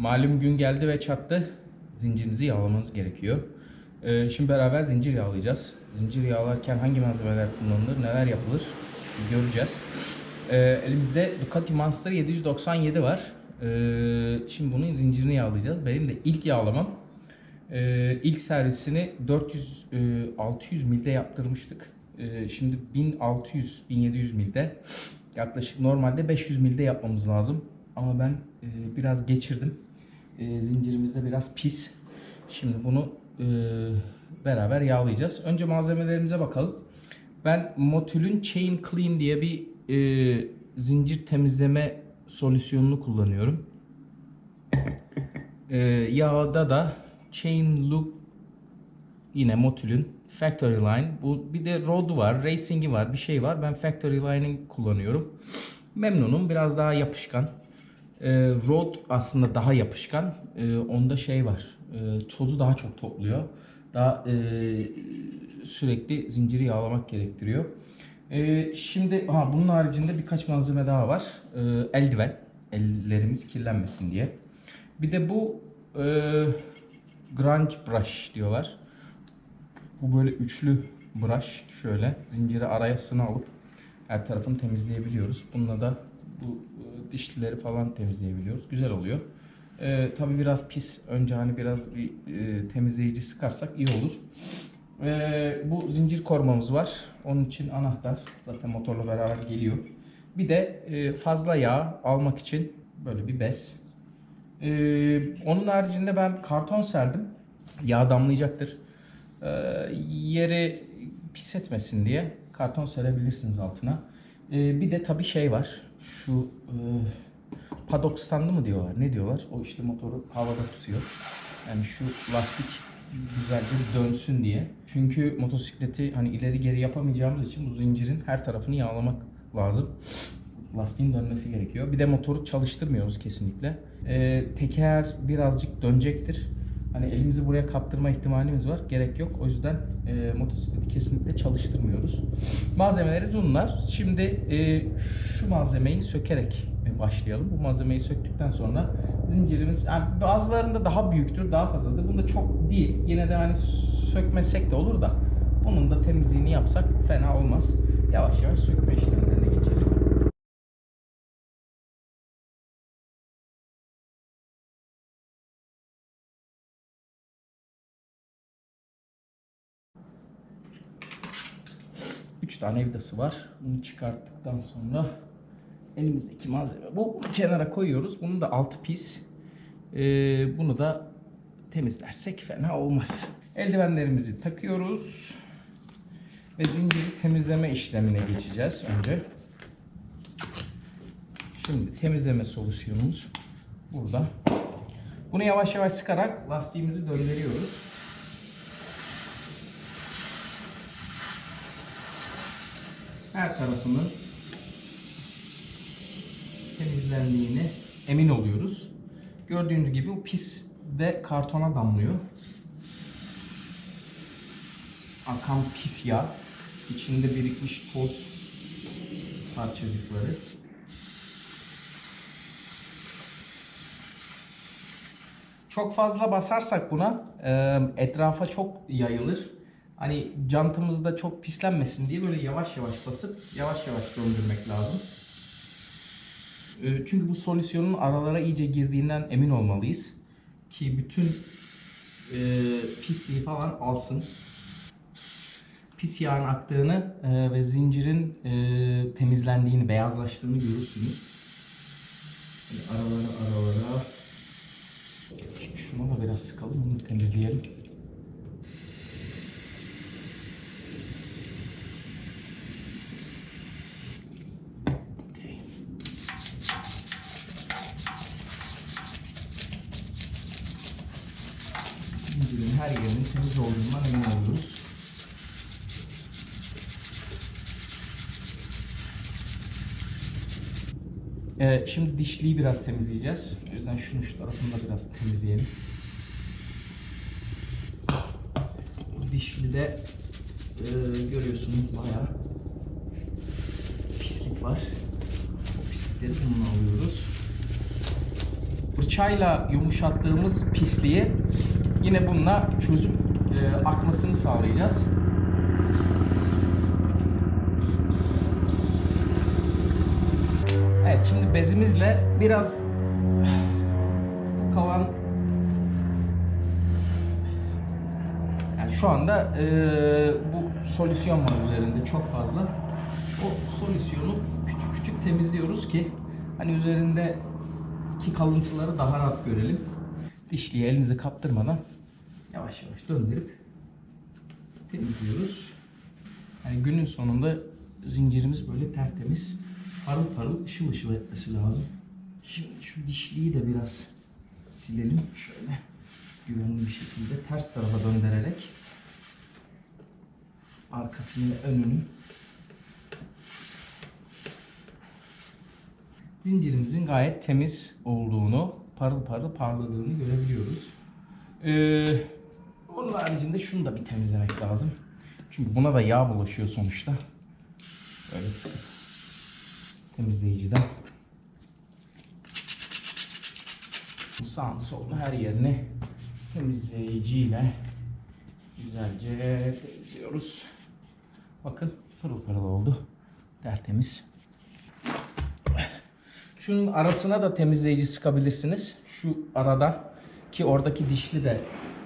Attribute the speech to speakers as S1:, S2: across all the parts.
S1: Malum gün geldi ve çattı. Zincirinizi yağlamanız gerekiyor. Ee, şimdi beraber zincir yağlayacağız. Zincir yağlarken hangi malzemeler kullanılır, neler yapılır göreceğiz. Ee, elimizde Ducati Monster 797 var. Ee, şimdi bunun zincirini yağlayacağız. Benim de ilk yağlamam. Ee, ilk servisini 400 e, 600 milde yaptırmıştık. Şimdi 1600 1700 milde. Yaklaşık normalde 500 milde yapmamız lazım. Ama ben e, biraz geçirdim. E, zincirimiz de biraz pis. Şimdi bunu e, beraber yağlayacağız. Önce malzemelerimize bakalım. Ben Motül'ün Chain Clean diye bir e, zincir temizleme solüsyonunu kullanıyorum. E, yağda da Chain Loop yine Motül'ün Factory Line. Bu bir de Road var, Racing'i var, bir şey var. Ben Factory Line'ı kullanıyorum. Memnunum. Biraz daha yapışkan. E, Road aslında daha yapışkan. E, onda şey var. E, tozu daha çok topluyor. Daha e, sürekli zinciri yağlamak gerektiriyor. E, şimdi ha bunun haricinde birkaç malzeme daha var. E, eldiven. Ellerimiz kirlenmesin diye. Bir de bu e, grunge brush diyorlar. Bu böyle üçlü brush şöyle zinciri arayasını alıp her tarafını temizleyebiliyoruz. Bununla da bu e, dişlileri falan temizleyebiliyoruz. Güzel oluyor. Ee, tabii biraz pis. Önce hani biraz bir e, temizleyici sıkarsak iyi olur. Ee, bu zincir korumamız var. Onun için anahtar zaten motorla beraber geliyor. Bir de e, fazla yağ almak için böyle bir bez. Ee, onun haricinde ben karton serdim. Yağ damlayacaktır. Ee, yeri pis etmesin diye karton serebilirsiniz altına. Ee, bir de tabii şey var. Şu e, paddock standı mı diyorlar? Ne diyorlar? O işte motoru havada tutuyor. Yani şu lastik güzelce dönsün diye. Çünkü motosikleti hani ileri geri yapamayacağımız için bu zincirin her tarafını yağlamak lazım. Lastiğin dönmesi gerekiyor. Bir de motoru çalıştırmıyoruz kesinlikle. Ee, teker birazcık dönecektir. Hani elimizi buraya kaptırma ihtimalimiz var. Gerek yok. O yüzden e, motosikleti kesinlikle çalıştırmıyoruz. Malzemelerimiz bunlar. Şimdi e, şu malzemeyi sökerek başlayalım. Bu malzemeyi söktükten sonra zincirimiz yani bazılarında daha büyüktür, daha fazladır. Bunda çok değil. Yine de hani sökmesek de olur da bunun da temizliğini yapsak fena olmaz. Yavaş yavaş sökme işlemlerine 3 tane vidası var. Bunu çıkarttıktan sonra elimizdeki malzeme bu. Bunu kenara koyuyoruz. Bunun da altı pis. Ee, bunu da temizlersek fena olmaz. Eldivenlerimizi takıyoruz. Ve zinciri temizleme işlemine geçeceğiz önce. Şimdi temizleme solüsyonumuz burada. Bunu yavaş yavaş sıkarak lastiğimizi döndürüyoruz. Her tarafının temizlendiğini emin oluyoruz. Gördüğünüz gibi bu pis de kartona damlıyor. Akan pis yağ. İçinde birikmiş toz parçacıkları. Çok fazla basarsak buna etrafa çok yayılır. Hani jantımızda çok pislenmesin diye böyle yavaş yavaş basıp yavaş yavaş döndürmek lazım. E, Çünkü bu solüsyonun aralara iyice girdiğinden emin olmalıyız. Ki bütün e, pisliği falan alsın. Pis yağın aktığını e, ve zincirin e, temizlendiğini, beyazlaştığını görürsünüz. Böyle aralara aralara. Şuna da biraz sıkalım, bunu temizleyelim. Okey. Zincirin her yerinin temiz olduğundan emin oluyoruz. Ee, şimdi dişliyi biraz temizleyeceğiz. O yüzden şunu şu tarafını da biraz temizleyelim. Dişli de e, görüyorsunuz bayağı pislik var. O pislikleri bununla alıyoruz. fırçayla yumuşattığımız pisliği yine bununla çözüp e, akmasını sağlayacağız. Evet şimdi bezimizle biraz kalan yani şu anda e, bu solüsyon var üzerinde çok fazla. O solüsyonu küçük küçük temizliyoruz ki hani üzerindeki kalıntıları daha rahat görelim. Dişliye elinizi kaptırmadan yavaş yavaş döndürüp temizliyoruz. Yani günün sonunda zincirimiz böyle tertemiz, parıl parıl, ışıl ışıl etmesi lazım. Şimdi şu dişliği de biraz silelim. Şöyle güvenli bir şekilde ters tarafa döndürerek arkasını önünü zincirimizin gayet temiz olduğunu, parıl parıl parladığını görebiliyoruz. Ee, onun haricinde şunu da bir temizlemek lazım. Çünkü buna da yağ bulaşıyor sonuçta. Böyle sıkıp temizleyiciden sağını solunu her yerini temizleyiciyle güzelce temizliyoruz. Bakın pırıl pırıl oldu. Tertemiz. Şunun arasına da temizleyici sıkabilirsiniz. Şu arada ki oradaki dişli de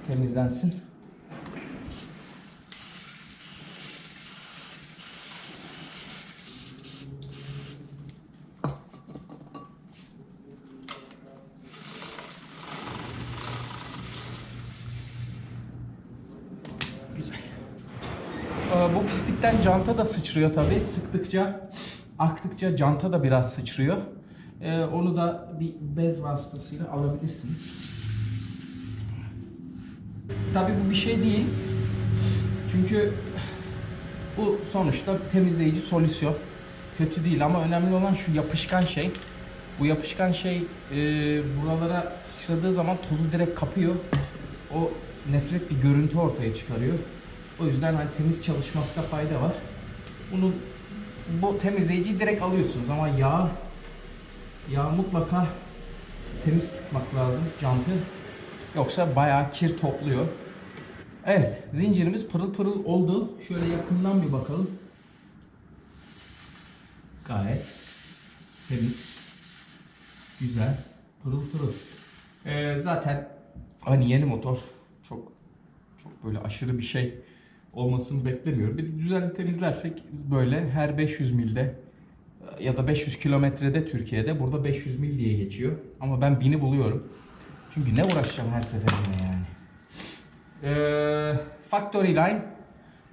S1: temizlensin. Güzel. Ee, Bu pislikten canta da sıçrıyor tabi. Sıktıkça, aktıkça canta da biraz sıçrıyor. Ee, Onu da bir bez vasıtasıyla alabilirsiniz. Tabi bu bir şey değil. Çünkü bu sonuçta temizleyici solüsyon. Kötü değil ama önemli olan şu yapışkan şey. Bu yapışkan şey e, buralara sıçradığı zaman tozu direkt kapıyor. O nefret bir görüntü ortaya çıkarıyor. O yüzden hani temiz çalışmakta fayda var. Bunu bu temizleyiciyi direkt alıyorsunuz ama yağ yağ mutlaka temiz tutmak lazım jantı. Yoksa bayağı kir topluyor. Evet, zincirimiz pırıl pırıl oldu. Şöyle yakından bir bakalım. Gayet temiz, güzel, pırıl pırıl. Ee, zaten hani yeni motor çok çok böyle aşırı bir şey olmasını beklemiyorum. Bir de düzenli temizlersek böyle her 500 milde ya da 500 kilometrede Türkiye'de burada 500 mil diye geçiyor. Ama ben 1000'i buluyorum. Çünkü ne uğraşacağım her seferinde yani. Ee, Factory Line.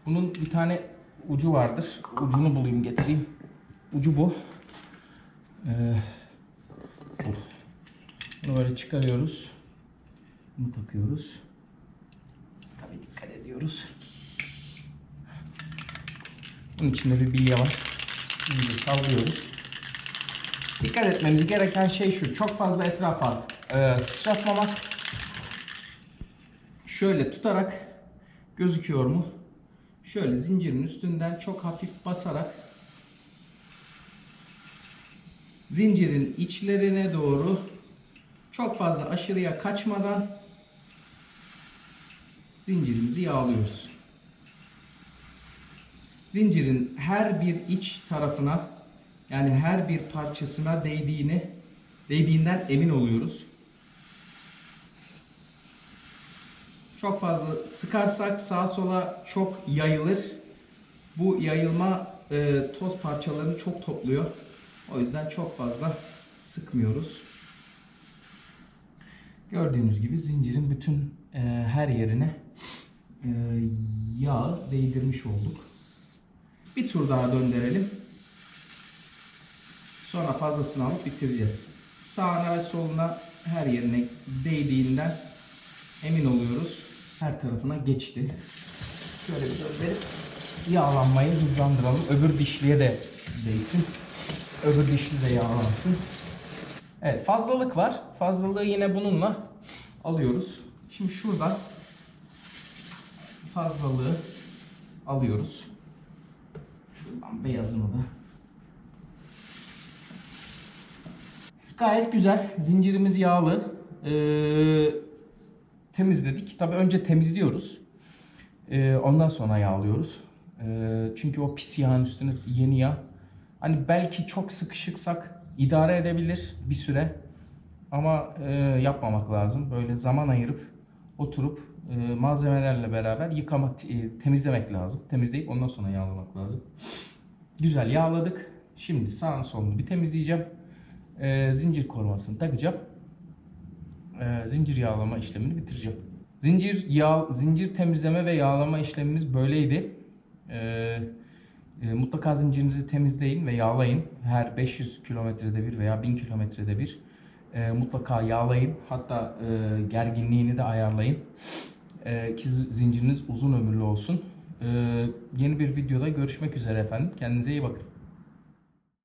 S1: Bunun bir tane ucu vardır. Ucunu bulayım getireyim. Ucu bu. Ee, bu. Bunu böyle çıkarıyoruz. Bunu takıyoruz. Tabii dikkat ediyoruz. Bunun içinde bir bilye var. İyice sallıyoruz. Dikkat etmemiz gereken şey şu. Çok fazla etrafa e, sıçratmamak. Şöyle tutarak gözüküyor mu? Şöyle zincirin üstünden çok hafif basarak zincirin içlerine doğru çok fazla aşırıya kaçmadan zincirimizi yağlıyoruz. Zincirin her bir iç tarafına yani her bir parçasına değdiğini değdiğinden emin oluyoruz. Çok fazla sıkarsak sağa sola çok yayılır. Bu yayılma e, toz parçalarını çok topluyor. O yüzden çok fazla sıkmıyoruz. Gördüğünüz gibi zincirin bütün e, her yerine e, yağ değdirmiş olduk. Bir tur daha döndürelim. Sonra fazlasını alıp bitireceğiz. Sağına ve soluna her yerine değdiğinden emin oluyoruz. Her tarafına geçti. Şöyle bir döndürüp yağlanmayı hızlandıralım. Öbür dişliye de değsin. Öbür dişli de yağlansın. Evet fazlalık var. Fazlalığı yine bununla alıyoruz. Şimdi şuradan fazlalığı alıyoruz. Şuradan beyazını Gayet güzel. Zincirimiz yağlı. Ee, temizledik. Tabii önce temizliyoruz. Ee, ondan sonra yağlıyoruz. Ee, çünkü o pis yağın üstüne yeni yağ. Hani belki çok sıkışıksak idare edebilir bir süre. Ama e, yapmamak lazım. Böyle zaman ayırıp oturup e, malzemelerle beraber yıkamak, e, temizlemek lazım. Temizleyip ondan sonra yağlamak lazım. Güzel yağladık. Şimdi sağını solunu bir temizleyeceğim. E, zincir korumasını takacağım. E, zincir yağlama işlemini bitireceğim. Zincir yağ, zincir temizleme ve yağlama işlemimiz böyleydi. E, e, mutlaka zincirinizi temizleyin ve yağlayın. Her 500 kilometrede bir veya 1000 kilometrede bir e, mutlaka yağlayın. Hatta e, gerginliğini de ayarlayın. E, ki zinciriniz uzun ömürlü olsun. E, yeni bir videoda görüşmek üzere efendim. Kendinize iyi bakın.